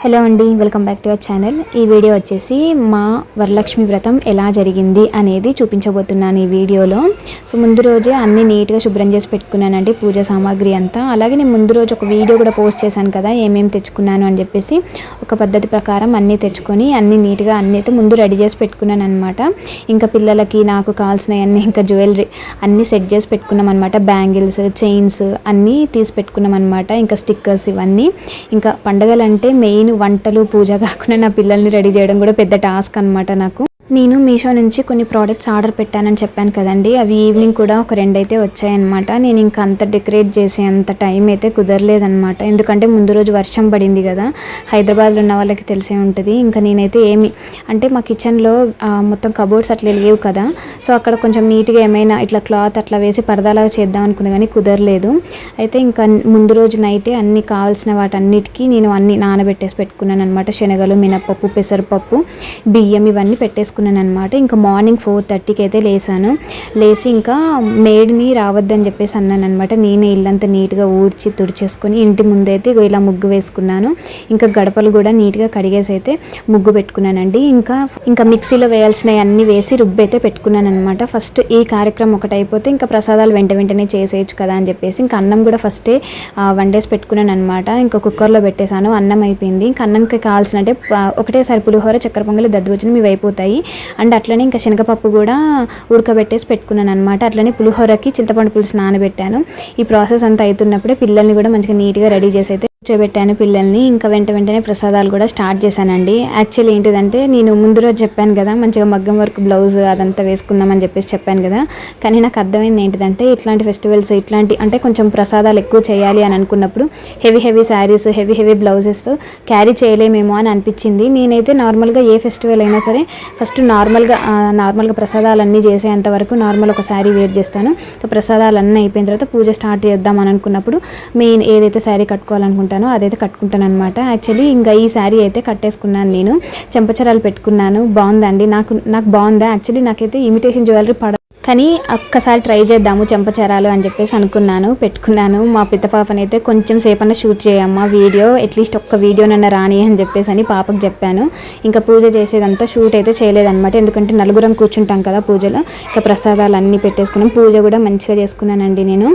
Hello అండి welcome back to our channel. ఈ video వచ్చేసి మా వరలక్ష్మి వ్రతం ఎలా జరిగింది అనేది చూపించబోతున్నాను ఈ వీడియోలో. సో ముందు రోజే అన్ని నీట్గా శుభ్రం చేసి పెట్టుకున్నానండి పూజ సామాగ్రి అంతా. అలాగే నేను ముందు రోజు ఒక వీడియో కూడా పోస్ట్ చేశాను కదా ఏమేమి తెచ్చుకున్నాను అని చెప్పేసి ఒక పద్ధతి ప్రకారం అన్నీ తెచ్చుకొని అన్ని నీట్గా అన్నీ అయితే ముందు రెడీ చేసి పెట్టుకున్నాను అనమాట ఇంకా పిల్లలకి నాకు కావాల్సినవన్నీ ఇంకా జ్యువెలరీ అన్నీ సెట్ చేసి పెట్టుకున్నాం అనమాట బ్యాంగిల్స్ చైన్స్ అన్నీ తీసి పెట్టుకున్నాం అనమాట ఇంకా స్టిక్కర్స్ ఇవన్నీ. ఇంకా పండగలంటే మెయిన్ నేను వంటలు పూజ కాకుండా నా పిల్లల్ని రెడీ చేయడం కూడా పెద్ద టాస్క్ అనమాట నాకు. నేను మీషో నుంచి కొన్ని ప్రోడక్ట్స్ ఆర్డర్ పెట్టానని చెప్పాను కదండి. అవి ఈవినింగ్ కూడా ఒక రెండైతే వచ్చాయన్నమాట. నేను ఇంకా అంత డెకరేట్ చేసే అంత టైం అయితే కుదరలేదనమాట ఎందుకంటే ముందు రోజు వర్షం పడింది కదా. హైదరాబాద్లో ఉన్న వాళ్ళకి తెలిసే ఉంటుంది. ఇంకా నేనైతే ఏమి అంటే మా కిచెన్లో మొత్తం కబోర్డ్స్ అట్లా లేవు కదా. సో అక్కడ కొంచెం నీట్గా ఏమైనా ఇట్లా క్లాత్ అట్లా వేసి పరదాలాగా చేద్దాం అనుకున్నా కానీ కుదరలేదు. అయితే ఇంకా ముందు రోజు నైటే అన్ని కావాల్సిన వాటన్నిటికీ నేను అన్ని నానబెట్టేసి పెట్టుకున్నాను అనమాట శనగలు మినపప్పు పెసరపప్పు బియ్యం ఇవన్నీ పెట్టేసుకున్నాను అనమాట ఇంకా మార్నింగ్ ఫోర్ థర్టీకి అయితే లేసాను. లేచి ఇంకా మేడ్ని రావద్దని చెప్పేసి అన్నాను అనమాట నేనే ఇల్లంతా నీట్గా ఊడ్చి తుడిచేసుకొని ఇంటి ముందైతే ఇలా ముగ్గు వేసుకున్నాను. ఇంకా గడపలు కూడా నీట్గా కడిగేసి అయితే ముగ్గు పెట్టుకున్నానండి. ఇంకా ఇంకా మిక్సీలో వేయాల్సినవి అన్నీ వేసి రుబ్బు అయితే పెట్టుకున్నాను అనమాట ఫస్ట్ ఈ కార్యక్రమం ఒకటి అయిపోతే ఇంకా ప్రసాదాలు వెంట వెంటనే చేసేయచ్చు కదా అని చెప్పేసి ఇంకా అన్నం కూడా ఫస్టే వండేసి పెట్టుకున్నాను అనమాట ఇంకా కుక్కర్లో పెట్టేశాను. అన్నం అయిపోయింది. ఇంకా అన్నంకి కావాల్సిన అంటే ఒకటేసారి పులిహోర చక్కెర పొంగలి దద్దోజనం ఇవి అయిపోతాయి అండ్ అట్లనే ఇంకా శనగపప్పు కూడా ఉడకబెట్టేసి పెట్టుకున్నాను అనమాట అట్లనే పులిహోరకి చింతపండు పులుసు నానబెట్టాను. ఈ ప్రాసెస్ అంతా అవుతున్నప్పుడే పిల్లల్ని కూడా మంచిగా నీట్గా రెడీ చేసి అయితే కూర్చోబెట్టాను పిల్లల్ని. ఇంకా వెంట వెంటనే ప్రసాదాలు కూడా స్టార్ట్ చేశానండి. యాక్చువల్లీ ఏంటిదంటే నేను ముందు రోజు చెప్పాను కదా మంచిగా మగ్గం వర్క్ బ్లౌజ్ అదంతా వేసుకుందామని చెప్పేసి చెప్పాను కదా. కానీ నాకు అర్థమైంది ఏంటిదంటే ఇట్లాంటి ఫెస్టివల్స్ ఇట్లాంటి అంటే కొంచెం ప్రసాదాలు ఎక్కువ చేయాలి అని అనుకున్నప్పుడు heavy heavy saris heavy heavy blouses carry చేయలేమేమో అని అనిపించింది. నేనైతే నార్మల్గా ఏ ఫెస్టివల్ అయినా సరే ఫస్ట్ నార్మల్గా నార్మల్గా ప్రసాదాలు అన్నీ చేసేంత వరకు నార్మల్ ఒక శారీ వేర్ చేస్తాను. ప్రసాదాలన్నీ ప్రసాదాలు అన్నీ అయిపోయిన తర్వాత పూజ స్టార్ట్ చేద్దాం అని అనుకున్నప్పుడు మెయిన్ ఏదైతే శారీ కట్టుకోవాలనుకుంటానో అదైతే కట్టుకుంటాను అనమాట యాక్చువల్లీ ఇంకా ఈ శారీ అయితే కట్టేసుకున్నాను నేను. చెంపచరాలు పెట్టుకున్నాను. బాగుందండి. నాకు నాకు బాగుందా? యాక్చువల్లీ నాకైతే ఇమిటేషన్ జ్యువెలరీ పడ కానీ ఒక్కసారి ట్రై చేద్దాము చెంపచరాలు అని చెప్పేసి అనుకున్నాను పెట్టుకున్నాను. మా పెద్ద పాపనైతే కొంచెం సేపన్నా షూట్ చేయమ్మా వీడియో అట్లీస్ట్ ఒక్క వీడియో నన్ను రాని అని చెప్పేసి అని పాపకు చెప్పాను. ఇంకా పూజ చేసేదంతా షూట్ అయితే చేయలేదన్నమాట. ఎందుకంటే నలుగురం కూర్చుంటాం కదా పూజలో. ఇంకా ప్రసాదాలు అన్నీ పెట్టేసుకున్నాం. పూజ కూడా మంచిగా చేసుకున్నానండి నేను.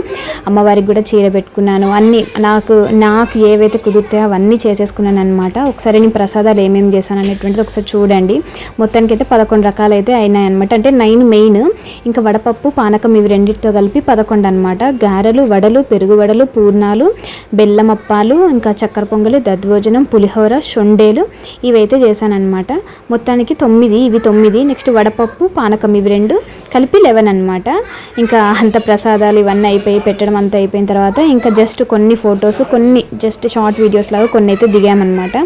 అమ్మవారికి కూడా చీర పెట్టుకున్నాను. అన్నీ నాకు నాకు ఏవైతే కుదిరితే అవన్నీ చేసేసుకున్నాను అనమాట ఒకసారి నేను ప్రసాదాలు ఏమేమి చేశాను అనేటువంటిది ఒకసారి చూడండి. మొత్తానికి అయితే పదకొండు రకాలు అయితే అయినాయి అనమాట అంటే నైన్ మెయిన్. ఇంకా వడపప్పు పానకం ఇవి రెండింటితో కలిపి పదకొండు అనమాట గారెలు వడలు పెరుగు వడలు పూర్ణాలు బెల్లం అప్పాలు ఇంకా చక్కెర పొంగలి దద్భోజనం పులిహోర షొండేలు ఇవైతే చేశానమాట మొత్తానికి తొమ్మిది ఇవి తొమ్మిది. నెక్స్ట్ వడపప్పు పానకం ఇవి రెండు కలిపి లెవెన్ అనమాట ఇంకా అంత ప్రసాదాలు ఇవన్నీ అయిపోయి పెట్టడం అంతా అయిపోయిన తర్వాత ఇంకా జస్ట్ కొన్ని ఫొటోస్ కొన్ని జస్ట్ షార్ట్ వీడియోస్ లాగా కొన్ని అయితే దిగామన్నమాట.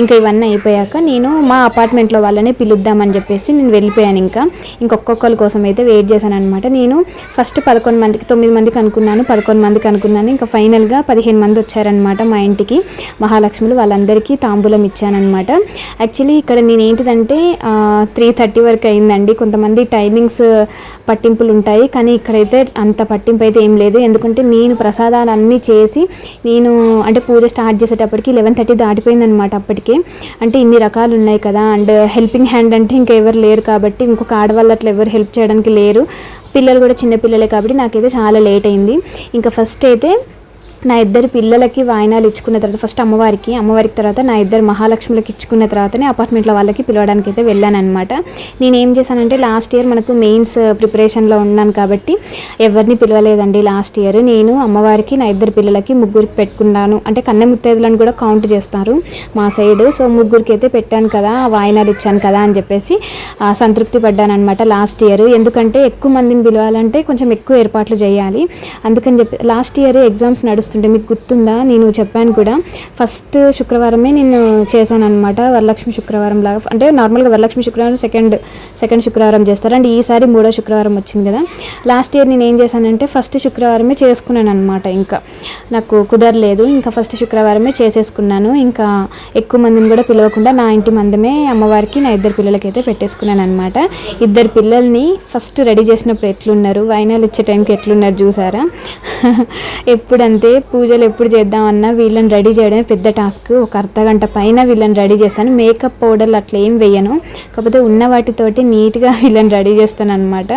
ఇంకా ఇవన్నీ అయిపోయాక నేను మా అపార్ట్మెంట్లో వాళ్ళనే పిలుద్దామని చెప్పేసి నేను వెళ్ళిపోయాను ఇంకా. ఇంకొక్కొక్కరి కోసం అయితే వెయిట్ చేశాను అనమాట నేను ఫస్ట్ పదకొండు మందికి తొమ్మిది మందికి అనుకున్నాను పదకొండు మందికి అనుకున్నాను. ఇంకా ఫైనల్గా పదిహేను మంది వచ్చారనమాట మా ఇంటికి. మహాలక్ష్ములు వాళ్ళందరికీ తాంబూలం ఇచ్చానమాట యాక్చువల్లీ ఇక్కడ నేను ఏంటిదంటే త్రీ థర్టీ వరకు అయిందండి. కొంతమంది టైమింగ్స్ పట్టింపులు ఉంటాయి కానీ ఇక్కడైతే అంత పట్టింపు అయితే ఏం లేదు. ఎందుకంటే నేను ప్రసాదాలు అన్నీ చేసి నేను అంటే పూజ స్టార్ట్ చేసేటప్పటికి లెవెన్ థర్టీ దాటిపోయిందనమాట అప్పటికే. అంటే ఇన్ని రకాలు ఉన్నాయి కదా అండ్ హెల్పింగ్ హ్యాండ్ అంటే ఇంకెవరు లేరు కాబట్టి ఇంకొక ఆడవాళ్ళు అట్లా ఎవరు హెల్ప్ చేయడానికి లేరు. పిల్లలు కూడా చిన్న పిల్లలే కాబట్టి నాకైతే చాలా లేట్ అయింది. ఇంకా ఫస్ట్ అయితే నా ఇద్దరు పిల్లలకి వాయినాలు ఇచ్చుకున్న తర్వాత ఫస్ట్ అమ్మవారికి అమ్మవారికి తర్వాత నా ఇద్దరు మహాలక్ష్ములకి ఇచ్చుకున్న తర్వాతనే అపార్ట్మెంట్లో వాళ్ళకి పిలవడానికి అయితే వెళ్ళానమాట నేను ఏం చేశానంటే లాస్ట్ ఇయర్ మనకు మెయిన్స్ ప్రిపరేషన్లో ఉన్నాను కాబట్టి ఎవరిని పిలవలేదండి లాస్ట్ ఇయర్ నేను అమ్మవారికి నా ఇద్దరు పిల్లలకి ముగ్గురికి పెట్టుకున్నాను. అంటే కన్నె ముత్తైదులను కూడా కౌంట్ చేస్తారు మా సైడ్ సో ముగ్గురికి అయితే పెట్టాను కదా వాయినాలు ఇచ్చాను కదా అని చెప్పేసి సంతృప్తి పడ్డాను అనమాట లాస్ట్ ఇయర్ ఎందుకంటే ఎక్కువ మందిని పిలవాలంటే కొంచెం ఎక్కువ ఏర్పాట్లు చేయాలి. అందుకని చెప్పి లాస్ట్ ఇయర్ ఎగ్జామ్స్ వస్తుంటే మీకు గుర్తుందా? నేను చెప్పాను కూడా. ఫస్ట్ శుక్రవారమే నేను చేశాను అనమాట వరలక్ష్మి శుక్రవారం లాగా. అంటే నార్మల్గా వరలక్ష్మి శుక్రవారం సెకండ్ సెకండ్ శుక్రవారం చేస్తారు. అండ్ ఈసారి మూడో శుక్రవారం వచ్చింది కదా. లాస్ట్ ఇయర్ నేను ఏం చేశానంటే ఫస్ట్ శుక్రవారమే చేసుకున్నాను అనమాట ఇంకా. నాకు కుదరలేదు. ఇంకా ఫస్ట్ శుక్రవారమే చేసేసుకున్నాను. ఇంకా ఎక్కువ మందిని కూడా పిలవకుండా నా ఇంటి మందమే అమ్మవారికి నా ఇద్దరు పిల్లలకైతే పెట్టేసుకున్నాను అనమాట ఇద్దరు పిల్లల్ని ఫస్ట్ రెడీ చేసినప్పుడు ఎట్లున్నారు? వైనాలు ఇచ్చే టైంకి ఎట్లున్నారు చూసారా? ఎప్పుడంతే పూజలు ఎప్పుడు చేద్దామన్నా వీళ్ళని రెడీ చేయడమే పెద్ద టాస్క్. ఒక అర్ధగంట పైన వీళ్ళని రెడీ చేస్తాను. మేకప్ పౌడర్లు అట్లా ఏం వేయను. కాకపోతే ఉన్న వాటితోటి నీట్గా వీళ్ళని రెడీ చేస్తాను అనమాట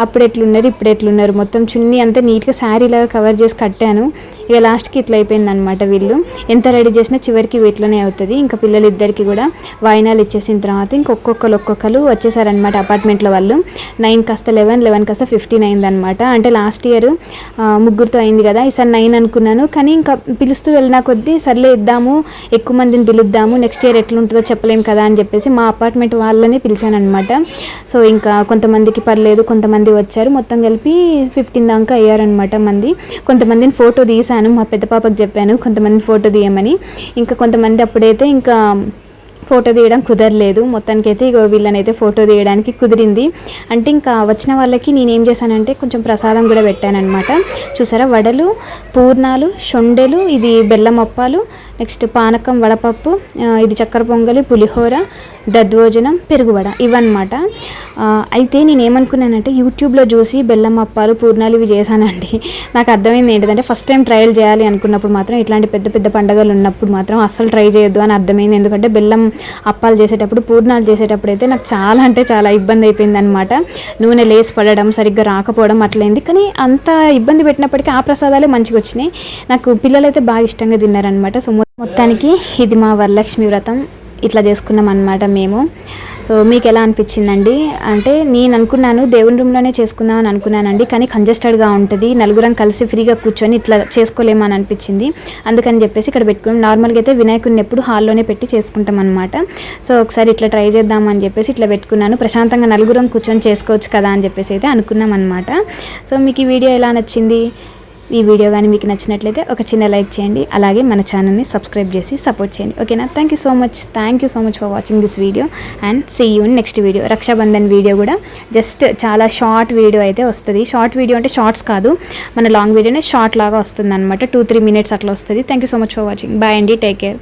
అప్పుడు ఎట్లున్నారు ఇప్పుడు ఎట్లున్నారు? మొత్తం చున్నీ అంతా నీట్గా శారీలాగా కవర్ చేసి కట్టాను. ఇక లాస్ట్కి ఇట్లా అయిపోయింది అనమాట వీళ్ళు. ఎంత రెడీ చేసినా చివరికి ఇట్లనే అవుతుంది. ఇంకా పిల్లలిద్దరికి కూడా వాయినాలు ఇచ్చేసిన తర్వాత ఇంకొక్కొక్కరు ఒక్కొక్కరు వచ్చేసారనమాట అపార్ట్మెంట్లో వాళ్ళు. నైన్ కాస్త లెవెన్ లెవెన్ కాస్త ఫిఫ్టీన్ అయిందనమాట అంటే లాస్ట్ ఇయర్ ముగ్గురుతో అయింది కదా. ఈసారి నైన్ అనుకున్నాను. కానీ ఇంకా పిలుస్తూ వెళ్ళిన కొద్దీ సర్లే ఇద్దాము ఎక్కువ మందిని పిలుద్దాము నెక్స్ట్ ఇయర్ ఎట్లుంటుందో చెప్పలేం కదా అని చెప్పేసి మా అపార్ట్మెంట్ వాళ్ళని పిలిచానమాట సో ఇంకా కొంతమందికి పర్లేదు కొంతమంది వచ్చారు. మొత్తం కలిపి ఫిఫ్టీన్ దాకా అయ్యారనమాట మంది. కొంతమందిని ఫోటో తీసాను. చెప్పాను మా పెద్ద పాపకు చెప్పాను కొంతమంది ఫోటో తీయమని. ఇంకా కొంతమంది అప్పుడైతే ఇంకా ఫోటో తీయడం కుదరలేదు. మొత్తానికైతే ఇగో వీళ్ళనైతే ఫోటో తీయడానికి కుదిరింది. అంటే ఇంకా వచ్చిన వాళ్ళకి నేనేం చేశానంటే కొంచెం ప్రసాదం కూడా పెట్టానమాట చూసారా? వడలు పూర్ణాలు షొండెలు ఇది బెల్లం అప్పాలు నెక్స్ట్ పానకం వడపప్పు ఇది చక్కెర పొంగలి పులిహోర దద్వోజనం పెరుగువడ ఇవన్నమాట అయితే నేను ఏమనుకున్నానంటే యూట్యూబ్లో చూసి బెల్లం అప్పాలు పూర్ణాలు ఇవి చేశానండి. నాకు అర్థమైంది ఏంటంటే ఫస్ట్ టైం ట్రయల్ చేయాలి అనుకున్నప్పుడు మాత్రం ఇట్లాంటి పెద్ద పెద్ద పండుగలు ఉన్నప్పుడు మాత్రం అస్సలు ట్రై చేయొద్దు అని అర్థమైంది. ఎందుకంటే బెల్లం అప్పాలు చేసేటప్పుడు పూర్ణాలు చేసేటప్పుడు అయితే నాకు చాలా అంటే చాలా ఇబ్బంది అయిపోయింది అనమాట నూనె లేసి పడడం సరిగ్గా రాకపోవడం అట్లయింది. కానీ అంత ఇబ్బంది పెట్టినప్పటికీ ఆ ప్రసాదాలే మంచిగా వచ్చినాయి. నాకు పిల్లలైతే బాగా ఇష్టంగా తిన్నారనమాట సో మొత్తానికి ఇది మా వరలక్ష్మి వ్రతం. ఇట్లా చేసుకున్నాం అనమాట మేము మీకు ఎలా అనిపించిందండి? అంటే నేను అనుకున్నాను దేవుని రూమ్లోనే చేసుకుందాం అని అనుకున్నానండి కానీ కంజెస్టెడ్గా ఉంటుంది నలుగురం కలిసి ఫ్రీగా కూర్చొని ఇట్లా చేసుకోలేమని అనిపించింది. అందుకని చెప్పేసి ఇక్కడ పెట్టుకున్నాం. నార్మల్గా అయితే వినాయకుడిని ఎప్పుడు హాల్లోనే పెట్టి చేసుకుంటాం అనమాట సో ఒకసారి ఇట్లా ట్రై చేద్దాం అని చెప్పేసి ఇట్లా పెట్టుకున్నాను. ప్రశాంతంగా నలుగురం కూర్చొని చేసుకోవచ్చు కదా అని చెప్పేసి అయితే అనుకున్నాం అనమాట సో మీకు ఈ వీడియో ఎలా నచ్చింది? ఈ వీడియో కానీ మీకు నచ్చినట్లయితే ఒక చిన్న లైక్ చేయండి. అలాగే మన ఛానల్ని సబ్స్క్రైబ్ చేసి సపోర్ట్ చేయండి. ఓకేనా? Thank you so much thank you so much for watching this video and see you next video Raksha Bandhan video కూడా జస్ట్ చాలా షార్ట్ వీడియో అయితే వస్తుంది. షార్ట్ వీడియో అంటే షార్ట్స్ కాదు. మన లాంగ్ వీడియోనే షార్ట్ లాగా వస్తుంది అనమాట టూ త్రీ మినిట్స్ అట్లా వస్తుంది. Thank you so much for watching bye అండి. Take care